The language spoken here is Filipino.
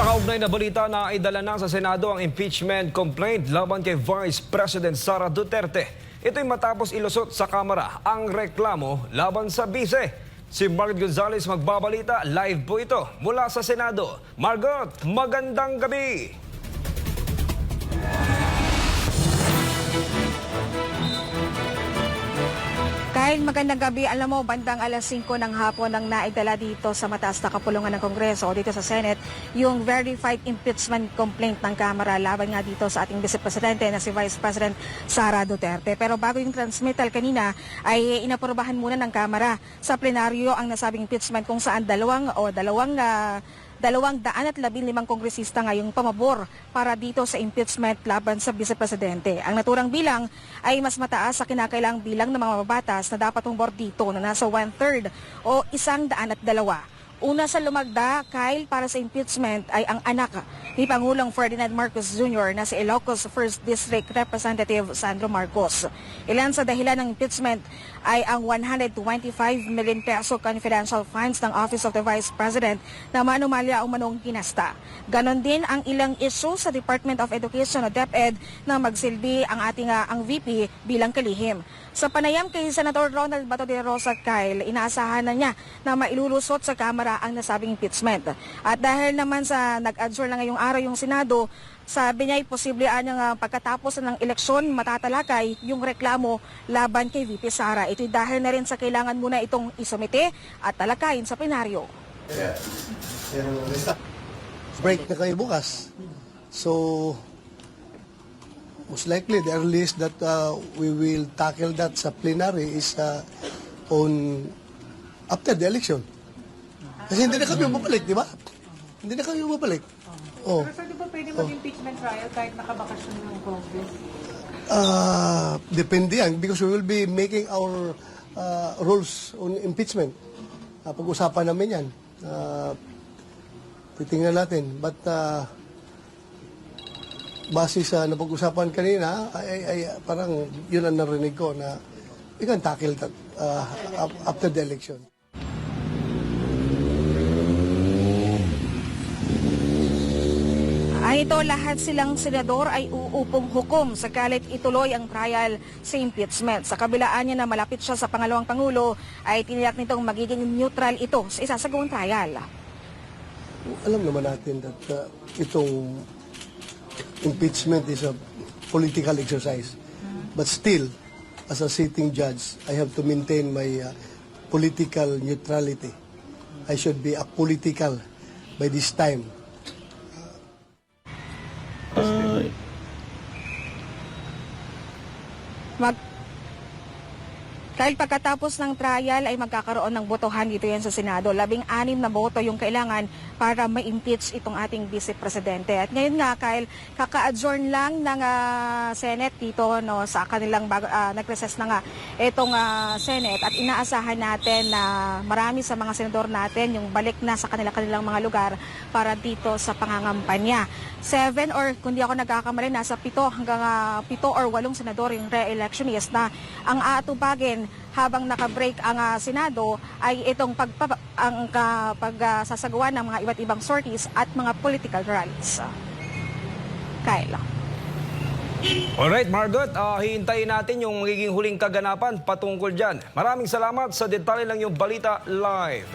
Sa kaugnay na balita na idala na sa Senado ang impeachment complaint laban kay Vice President Sara Duterte. Ito'y matapos ilusot sa Kamara ang reklamo laban sa bise. Si Margot Gonzales magbabalita, live po ito mula sa Senado. Margot, magandang gabi! Main magandang gabi. Alam mo, bandang alas 5 ng hapon nang naidala dito sa mataas na kapulungan ng Kongreso o dito sa Senate yung verified impeachment complaint ng Kamara laban nga dito sa ating Vice Presidente na si Vice President Sara Duterte. Pero bago yung transmittal kanina ay inaprobahan muna ng Kamara sa plenaryo ang nasabing impeachment kung saan dalawang o dalawang uh, 215 kongresista ngayong pamabor para dito sa impeachment laban sa vice-presidente. Ang naturang bilang ay mas mataas sa kinakailang bilang ng mga mabatas na dapat humor dito na nasa one-third o isang daan at dalawa. Una sa lumagda, Kyle, para sa impeachment ay ang anak ni Pangulong Ferdinand Marcos Jr. na si Ilocos 1st District Representative Sandro Marcos. Ilan sa dahilan ng impeachment ay ang 125 million peso confidential funds ng Office of the Vice President na manumalya o manong kinasta. Ganon din ang ilang issue sa Department of Education o DepEd na magsilbi ang ating ah, ang VP bilang kalihim. Sa panayam kay Senator Ronald Bato de Rosa Kyle, inaasahan na niya na mailulusot sa Kamara ang nasabing impeachment. At dahil naman sa nag-adjourn na ngayong araw yung Senado, sabi niya ay posible anyang ah, pagkatapos ng eleksyon matatalakay yung reklamo laban kay VP Sara. Ito'y dahil na rin sa kailangan muna itong isumite at talakayin sa plenaryo. break na kayo bukas. So, most likely the earliest that uh, we will tackle that sa plenary is uh, on after the election. Kasi hindi na kami mabalik, di ba? Hindi na kami mabalik. Oh. Pero sir, di ba pwede mag-impeachment trial kahit nakabakasyon ng Congress? Uh, depende yan because we will be making our uh, rules on impeachment. Uh, pag-usapan namin yan. Uh, titingnan natin. But uh, base sa napag-usapan kanina, ay, ay, ay, parang yun ang narinig ko na we can tackle that uh, af- after the election. Ito, lahat silang senador ay uupong hukom sa kalit ituloy ang trial sa impeachment. Sa kabilaan niya na malapit siya sa pangalawang pangulo, ay tiniyak nitong magiging neutral ito sa isasagawang trial. Alam naman natin that uh, itong impeachment is a political exercise. But still, as a sitting judge, I have to maintain my uh, political neutrality. I should be apolitical by this time. Mag dahil pagkatapos ng trial ay magkakaroon ng botohan dito yan sa Senado. Labing anim na boto yung kailangan para ma-impeach itong ating Vice Presidente. At ngayon nga, Kyle, kaka-adjourn lang ng ah, Senate dito no, sa kanilang bago, ah, nag-recess na nga itong ah, Senate. At inaasahan natin na marami sa mga senador natin yung balik na sa kanila-kanilang mga lugar para dito sa pangangampanya. Seven or kung di ako nagkakamali, nasa pito hanggang ah, pito or walong senador yung re-electionist na ang aatubagin habang nakabreak ang ah, Senado ay itong pagpa, ang ka, pagsasagawa ng mga iba't ibang sorties at mga political rallies. Kyle. Alright, Margot, ah, hihintayin natin yung magiging huling kaganapan patungkol dyan. Maraming salamat sa detalye lang yung balita live.